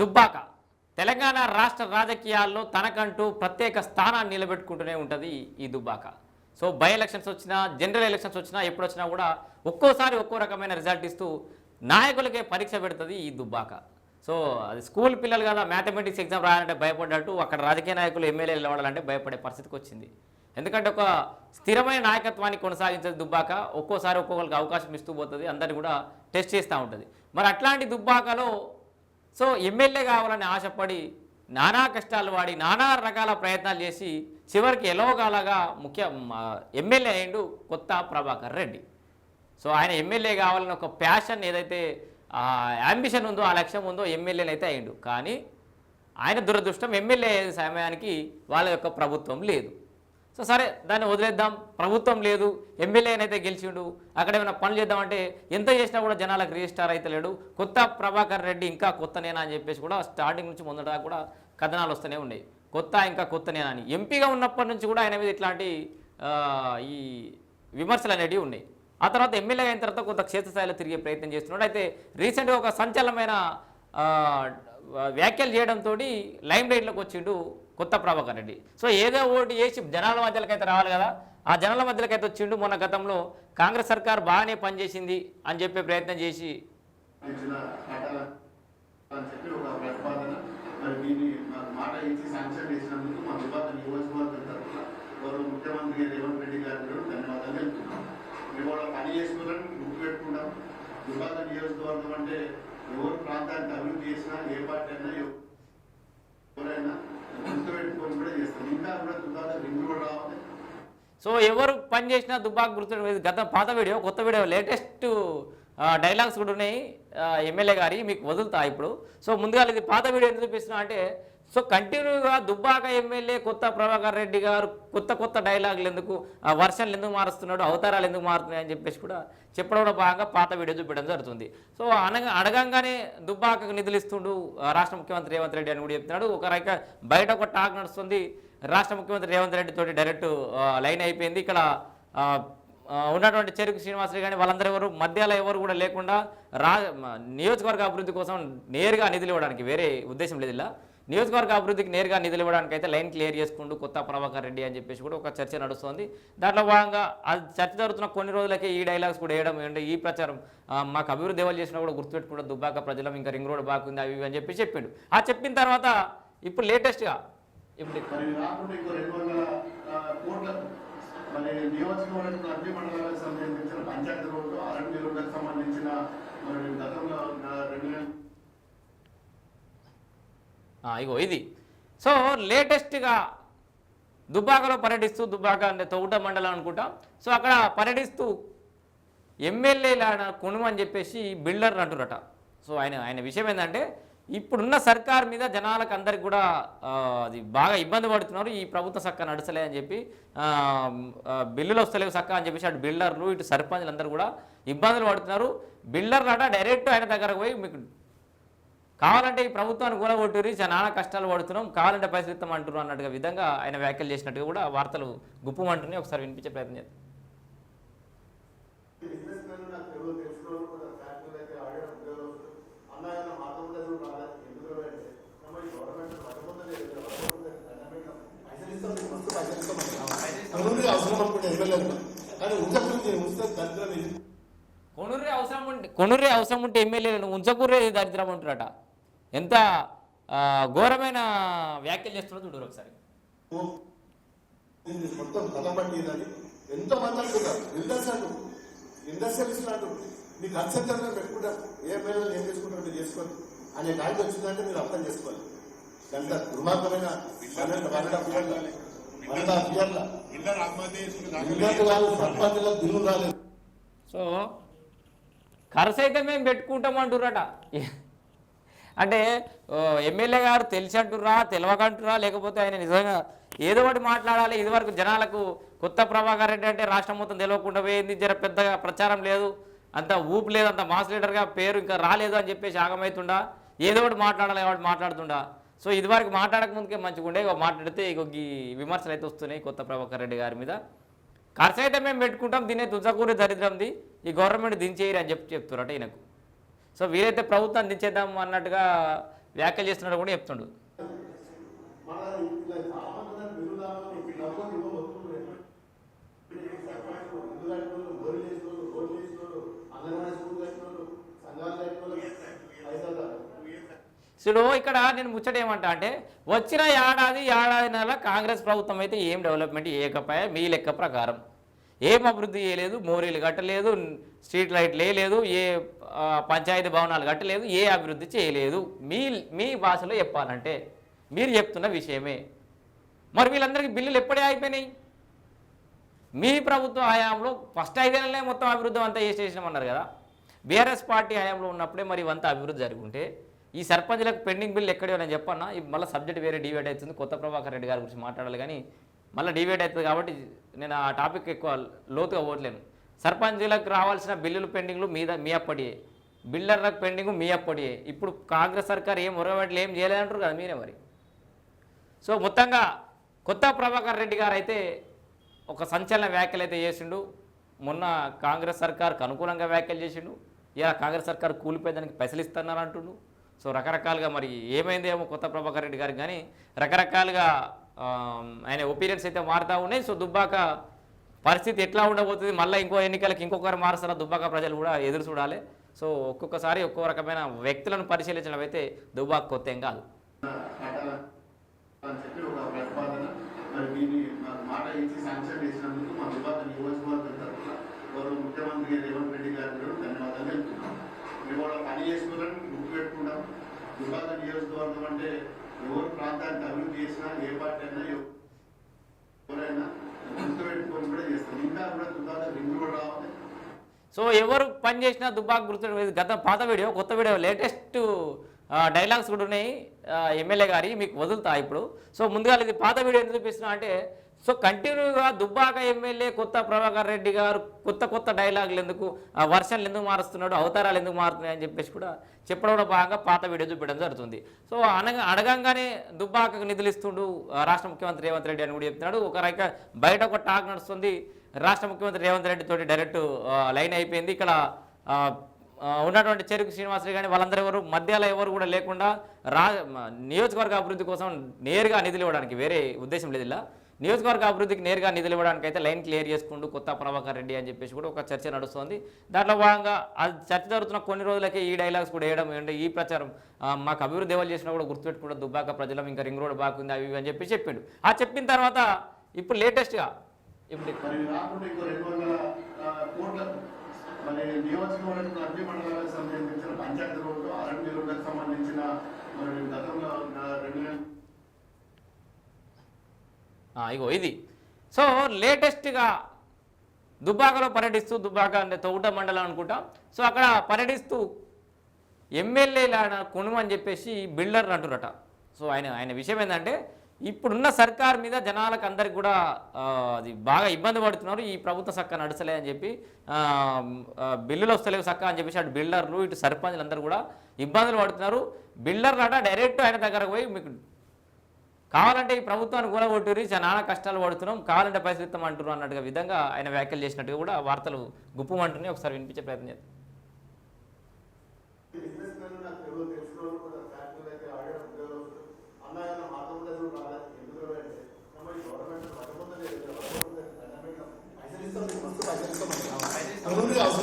దుబ్బాక. తెలంగాణ రాష్ట్ర రాజకీయాల్లో తనకంటూ ప్రత్యేక స్థానాన్ని నిలబెట్టుకుంటూనే ఉంటుంది ఈ దుబ్బాక. సో బై ఎలక్షన్స్ వచ్చినా జనరల్ ఎలక్షన్స్ వచ్చినా ఎప్పుడు వచ్చినా కూడా ఒక్కోసారి ఒక్కో రకమైన రిజల్ట్ ఇస్తూ నాయకులకే పరీక్ష పెడుతుంది ఈ దుబ్బాక. సో అది స్కూల్ పిల్లలు కదా మ్యాథమెటిక్స్ ఎగ్జామ్ రాయాలంటే భయపడ్డట్టు అక్కడ రాజకీయ నాయకులు ఎమ్మెల్యేలు నిలబడాలంటే భయపడే పరిస్థితికి వచ్చింది. ఎందుకంటే ఒక స్థిరమైన నాయకత్వాన్ని కొనసాగించేది దుబ్బాక ఒక్కోసారి ఒక్కొక్కరికి అవకాశం ఇస్తూ పోతుంది అందరిని కూడా టెస్ట్ చేస్తూ ఉంటుంది. మరి అట్లాంటి దుబ్బాకలో సో ఎమ్మెల్యే కావాలని ఆశపడి నానా కష్టాలు వాడి నానా రకాల ప్రయత్నాలు చేసి చివరికి ఎలవగాలగా ముఖ్య ఎమ్మెల్యే అయిండు కొత్త ప్రభాకర్ రెడ్డి. సో ఆయన ఎమ్మెల్యే కావాలని ఒక ప్యాషన్ ఏదైతే యాంబిషన్ ఉందో ఆ లక్ష్యం ఉందో ఎమ్మెల్యేలు అయితే అయిండు కానీ ఆయన దురదృష్టం ఎమ్మెల్యే అయ్యే సమయానికి వాళ్ళ యొక్క ప్రభుత్వం లేదు. సో సరే దాన్ని వదిలేద్దాం. ప్రభుత్వం లేదు ఎమ్మెల్యేనైతే గెలిచిండు అక్కడ ఏమైనా పనులు చేద్దామంటే ఎంత చేసినా కూడా జనాలకు రిజిస్టార్ అయితే లేడు. కొత్త ప్రభాకర్ రెడ్డి ఇంకా కొత్తనేనా అని చెప్పేసి కూడా స్టార్టింగ్ నుంచి ముందట కూడా కథనాలు వస్తూనే ఉన్నాయి కొత్త ఇంకా కొత్తనేనా అని. ఎంపీగా ఉన్నప్పటి నుంచి కూడా ఆయన మీద ఇట్లాంటి ఈ విమర్శలు అనేటివి ఉన్నాయి ఆ తర్వాత ఎమ్మెల్యే అయిన తర్వాత కొంత క్షేత్రస్థాయిలో తిరిగే ప్రయత్నం చేస్తున్నాడు. అయితే రీసెంట్గా ఒక సంచలనమైన వ్యాఖ్యలు చేయడంతో లైమ్ లైట్లోకి వచ్చిండు కొత్త ప్రభాకర్ రెడ్డి. సో ఏదో ఓటు చేసి జనాల మధ్యలోకి అయితే రావాలి కదా ఆ జనాల మధ్యలోకి అయితే వచ్చిండు మొన్న గతంలో కాంగ్రెస్ సర్కార్ బాగానే పనిచేసింది అని చెప్పే ప్రయత్నం చేసి ముఖ్యమంత్రి రేవంత్ రెడ్డి ధన్యవాదాలు తెలుపుతున్నాం. మేము కూడా పని విభాగ నియోజకవర్గం అంటే ఎవరు ప్రాంతానికి అభివృద్ధి చేసినా ఏ పార్టీ అయినా ఎవరైనా గుర్తుపెట్టుకొని కూడా చేస్తాం ఇంకా కూడా విభాగ రింగ్ కూడా రావాలి. సో ఎవరు పని చేసినా దుబ్బాక గుర్తు గత పాత వీడియో కొత్త వీడియో లేటెస్ట్ డైలాగ్స్ కూడా ఉన్నాయి. ఎమ్మెల్యే గారి మీకు వదులుతా ఇప్పుడు. సో ముందుగా ఇది పాత వీడియో ఎందుకు చూపిస్తున్నా అంటే సో కంటిన్యూగా దుబ్బాక ఎమ్మెల్యే కొత్త ప్రభాకర్ రెడ్డి గారు కొత్త కొత్త డైలాగులు ఎందుకు ఆ వర్షన్లు ఎందుకు మారుస్తున్నాడు అవతారాలు ఎందుకు మారుతున్నాయి అని చెప్పేసి కూడా చెప్పడంలో భాగంగా పాత వీడియో చూపించడం జరుగుతుంది. సో అనగా అడగంగానే దుబ్బాకకు నిధులు ఇస్తుండు రాష్ట్ర ముఖ్యమంత్రి రేవంత్ రెడ్డి అని కూడా చెప్తున్నాడు. ఒక రక బయట ఒక టాక్ నడుస్తుంది రాష్ట్ర ముఖ్యమంత్రి రేవంత్ రెడ్డి తోటి డైరెక్ట్ లైన్ అయిపోయింది. ఇక్కడ ఉన్నటువంటి చెరుకు శ్రీనివాసరావు కానీ వాళ్ళందరూ ఎవరు మధ్యలో ఎవరు కూడా లేకుండా రా నియోజకవర్గ అభివృద్ధి కోసం నేరుగా నిధులు ఇవ్వడానికి వేరే ఉద్దేశం లేదు ఇలా. నియోజకవర్గ అభివృద్ధికి నేరుగా నిధులు ఇవ్వడానికి అయితే లైన్ క్లియర్ చేసుకుంటూ కొత్త ప్రభాకర్ రెడ్డి అని చెప్పేసి కూడా ఒక చర్చ నడుస్తుంది. దాంట్లో భాగంగా అది చర్చ జరుగుతున్న కొన్ని రోజులకే ఈ డైలాగ్స్ కూడా వేయడం ఏంటంటే ఈ ప్రచారం మాకు అభివృద్ధి ఎవరు చేసినా కూడా గుర్తుపెట్టుకుంటే దుబ్బాక ప్రజలం ఇంకా రింగ్ రోడ్ బాగుంది అవి అని చెప్పి చెప్పిండు. ఆ చెప్పిన తర్వాత ఇప్పుడు లేటెస్ట్గా ఇప్పుడు మరి అన్ని మండలాలకు సంబంధించిన పంచాయతీ రోడ్లు అరణ్య రోడ్లకు సంబంధించిన మరి గతంలో రెండు ఇగో ఇది. సో లేటెస్ట్గా దుబ్బాకలో పర్యటిస్తూ దుబ్బాక అంటే తౌట మండలం అనుకుంటా. సో అక్కడ పర్యటిస్తూ ఎమ్మెల్యేల కొనుము అని చెప్పేసి బిల్డర్ అంటురట సో ఆయన ఆయన విషయం ఏంటంటే ఇప్పుడున్న సర్కార్ మీద జనాలకు అందరికి కూడా అది బాగా ఇబ్బంది పడుతున్నారు. ఈ ప్రభుత్వ సక్క నడచలే అని చెప్పి బిల్లులు వస్తలేవు సక్క అని చెప్పేసి అటు బిల్డర్లు ఇటు సర్పంచ్లు అందరూ కూడా ఇబ్బందులు పడుతున్నారు. బిల్డర్లు అట డైరెక్ట్ ఆయన దగ్గరకు పోయి మీకు కావాలంటే ఈ ప్రభుత్వాన్ని కూలగొట్టురి చాలా కష్టాలు పడుతున్నాం కావాలంటే ఇస్తాం అంటున్నారు అన్నట్టుగా విధంగా ఆయన వ్యాఖ్యలు చేసినట్టుగా కూడా వార్తలు గుప్పమంటున్నాయి. ఒకసారి వినిపించే ప్రయత్నం చేద్దాం. కొనుర్రే అవసరం ఉంటే కొనుర్రే అవసరం ఉంటే ఎమ్మెల్యేలను ఉంచకూర్రే దరిద్రం అంటారట ఎంత ఘోరమైన వ్యాఖ్యలు చేస్తున్నారో చూడరు ఒకసారి. దీన్ని మొత్తం కథపట్టిందని ఎంతో మంది అంటున్నారు బిల్డర్స్ అంటు ఇండస్ట్రియలిస్ట్ అంటు మీ కన్సల్టెంట్ పెట్టుకుంటారు. ఏ పిల్లలు ఏం చేసుకుంటారో మీరు చేసుకోండి. అనే వచ్చిందంటే మీరు అర్థం చేసుకోవాలి. ఎంత దుర్మార్గమైన సో ఖర్చు అయితే మేము పెట్టుకుంటాం అంటుర్రట. అంటే ఎమ్మెల్యే గారు తెలిసి అంటుర్రా తెలియకంటురా లేకపోతే ఆయన నిజంగా ఏదో ఒకటి మాట్లాడాలి. ఇదివరకు జనాలకు కొత్త ప్రభాకర్ రెడ్డి అంటే రాష్ట్రం మొత్తం తెలియకుండా పోయింది. జర పెద్దగా ప్రచారం లేదు. అంత ఊపు లేదు. అంత మాస్ లీడర్గా పేరు ఇంకా రాలేదు అని చెప్పేసి ఆగమవుతుండా ఏదో ఒకటి మాట్లాడాలి ఏదో మాట్లాడుతుండా? సో ఇదివరకు మాట్లాడక ముందుకే మంచిగా ఇక మాట్లాడితే ఇక ఈ విమర్శలు అయితే వస్తున్నాయి కొత్త ప్రభాకర్ రెడ్డి గారి మీద. ఖర్చు అయితే మేము పెట్టుకుంటాం. దీనే తుజకూరి దరిద్రంది. ఈ గవర్నమెంట్ దించేయరు అని చెప్పి చెప్తున్నారు ఈయనకు. సో వీరైతే ప్రభుత్వం దించేద్దాం అన్నట్టుగా వ్యాఖ్యలు చేస్తున్నట్టు కూడా చెప్తుండు. చూడు ఇక్కడ నేను ముచ్చట ఏమంటా అంటే వచ్చిన ఏడాది ఏడాది నెల కాంగ్రెస్ ప్రభుత్వం అయితే ఏం డెవలప్మెంట్ ఏకపాయ మీ లెక్క ప్రకారం. ఏం అభివృద్ధి చేయలేదు మోరీలు కట్టలేదు స్ట్రీట్ లైట్లు వేయలేదు ఏ పంచాయతీ భవనాలు కట్టలేదు ఏ అభివృద్ధి చేయలేదు. మీ మీ భాషలో చెప్పాలంటే మీరు చెప్తున్న విషయమే. మరి వీళ్ళందరికీ బిల్లులు ఎప్పుడే అయిపోయినాయి మీ ప్రభుత్వ హయాంలో ఫస్ట్ ఐదేళ్ళనే మొత్తం అభివృద్ధి అంతా చేసేసినామన్నారు కదా. బీఆర్ఎస్ పార్టీ హయాంలో ఉన్నప్పుడే మరి ఇవంతా అభివృద్ధి జరుగుంటే ఈ సర్పంచ్లకు పెండింగ్ బిల్లు ఎక్కడే నేను చెప్పన్నా ఈ మళ్ళీ సబ్జెక్ట్ వేరే డివైడ్ అవుతుంది. కొత్త ప్రభాకర్ రెడ్డి గారి గురించి మాట్లాడాలి కానీ మళ్ళీ డివైడ్ అవుతుంది కాబట్టి నేను ఆ టాపిక్ ఎక్కువ లోతుగా పోవట్లేను సర్పంచ్లకు రావాల్సిన బిల్లులు పెండింగ్లు మీద మీ అప్పటియే. బిల్డర్లకు పెండింగ్ మీ అప్పటియే. ఇప్పుడు కాంగ్రెస్ సర్కార్ ఏం ఉరవట్లు ఏం చేయలేదంటారు కదా మీరే మరి. సో మొత్తంగా కొత్త ప్రభాకర్ రెడ్డి గారు అయితే ఒక సంచలన వ్యాఖ్యలు అయితే చేసిండు. మొన్న కాంగ్రెస్ సర్కార్కు అనుకూలంగా వ్యాఖ్యలు చేసిండు. ఇలా కాంగ్రెస్ సర్కార్ కూలిపోయేదానికి పెసలిస్తున్నారు అంటుండు. సో రకరకాలుగా మరి ఏమైందేమో కొత్త ప్రభాకర్ రెడ్డి గారికి కానీ రకరకాలుగా ఆయన ఒపీనియన్స్ అయితే మారుతూ ఉన్నాయి. సో దుబ్బాక పరిస్థితి ఎట్లా ఉండబోతుంది? మళ్ళీ ఇంకో ఎన్నికలకు ఇంకొకరు మారుస్తారా? దుబ్బాక ప్రజలు కూడా ఎదురు చూడాలి. సో ఒక్కొక్కసారి ఒక్కో రకమైన వ్యక్తులను పరిశీలించడం అయితే దుబ్బాక కొత్త ఏం కాదు. ముఖ్యమంత్రి రేవంత్ రెడ్డి ధన్యవాదాలు తెలుపుతున్నాం మేము నియోజకవర్గం అంటే ఎవరు ప్రాంతానికి అభివృద్ధి చేసినా ఏ పార్టీ అయినా ఎవరైనా గుర్తుపెట్టుకొని కూడా చేస్తాం ఇంకా కూడా దుబ్బాక రింగ్ కూడా రావాలి. సో ఎవరు పని చేసినా దుబ్బాక గుర్తు గత పాత వీడియో కొత్త వీడియో లేటెస్ట్ డైలాగ్స్ కూడా ఉన్నాయి. ఎమ్మెల్యే గారి మీకు వదులుతా ఇప్పుడు. సో ముందుగా ఇది పాత వీడియో ఎందుకు చూపిస్తున్నా అంటే సో కంటిన్యూగా దుబ్బాక ఎమ్మెల్యే కొత్త ప్రభాకర్ రెడ్డి గారు కొత్త కొత్త డైలాగులు ఎందుకు ఆ వర్షన్లు ఎందుకు మారుస్తున్నాడు అవతారాలు ఎందుకు మారుతున్నాయి అని చెప్పేసి కూడా చెప్పడంలో భాగంగా పాత వీడియో చూపించడం జరుగుతుంది. సో అనగ అడగంగానే దుబ్బాకకు నిధులు ఇస్తుండు రాష్ట్ర ముఖ్యమంత్రి రేవంత్ రెడ్డి అని కూడా చెప్తున్నాడు. ఒక రక బయట ఒక టాక్ నడుస్తుంది రాష్ట్ర ముఖ్యమంత్రి రేవంత్ రెడ్డి తోటి డైరెక్ట్ లైన్ అయిపోయింది. ఇక్కడ ఉన్నటువంటి చెరుకు శ్రీనివాసరావు కానీ వాళ్ళందరూ ఎవరు మధ్యలో ఎవరు కూడా లేకుండా రా నియోజకవర్గ అభివృద్ధి కోసం నేరుగా నిధులు ఇవ్వడానికి వేరే ఉద్దేశం లేదు ఇలా. నియోజకవర్గ అభివృద్ధికి నేరుగా నిధులు ఇవ్వడానికి అయితే లైన్ క్లియర్ చేసుకుంటూ కొత్త ప్రభాకర్ రెడ్డి అని చెప్పేసి కూడా ఒక చర్చ నడుస్తుంది. దాంట్లో భాగంగా అది చర్చ జరుగుతున్న కొన్ని రోజులకే ఈ డైలాగ్స్ కూడా వేయడం ఏంటంటే ఈ ప్రచారం మాకు అభివృద్ధి ఎవరు చేసినా కూడా గుర్తుపెట్టుకుంటే దుబ్బాక ప్రజలం ఇంకా రింగ్ రోడ్ బాగుంది అవి అని చెప్పి చెప్పిండు. ఆ చెప్పిన తర్వాత ఇప్పుడు లేటెస్ట్గా ఇప్పుడు మరి నియోజకవర్గం అన్ని మండలాలకు సంబంధించిన పంచాయతీ రోడ్లు అరణ్య రోడ్లకు సంబంధించిన మరి గతంలో రెండు ఇగో ఇది. సో లేటెస్ట్గా దుబ్బాకలో పర్యటిస్తూ దుబ్బాక అంటే తోట మండలం అనుకుంటా. సో అక్కడ పర్యటిస్తూ ఎమ్మెల్యేల కొనుము అని చెప్పేసి బిల్డర్ అంటురట సో ఆయన ఆయన విషయం ఏంటంటే ఇప్పుడున్న సర్కార్ మీద జనాలకు అందరికి కూడా అది బాగా ఇబ్బంది పడుతున్నారు. ఈ ప్రభుత్వ సక్క నడచలే అని చెప్పి బిల్లులు వస్తలేవు సక్క అని చెప్పేసి అటు బిల్డర్లు ఇటు సర్పంచ్లు అందరూ కూడా ఇబ్బందులు పడుతున్నారు. బిల్డర్ అట డైరెక్ట్ ఆయన దగ్గరకు పోయి మీకు కావాలంటే ఈ ప్రభుత్వాన్ని కూలగొట్టురి చాలా కష్టాలు పడుతున్నాం కావాలంటే పరిస్థితి అంటున్నారు అన్నట్టుగా విధంగా ఆయన వ్యాఖ్యలు చేసినట్టుగా కూడా వార్తలు గుప్పమంటున్నాయి. ఒకసారి వినిపించే ప్రయత్నం చేద్దాం.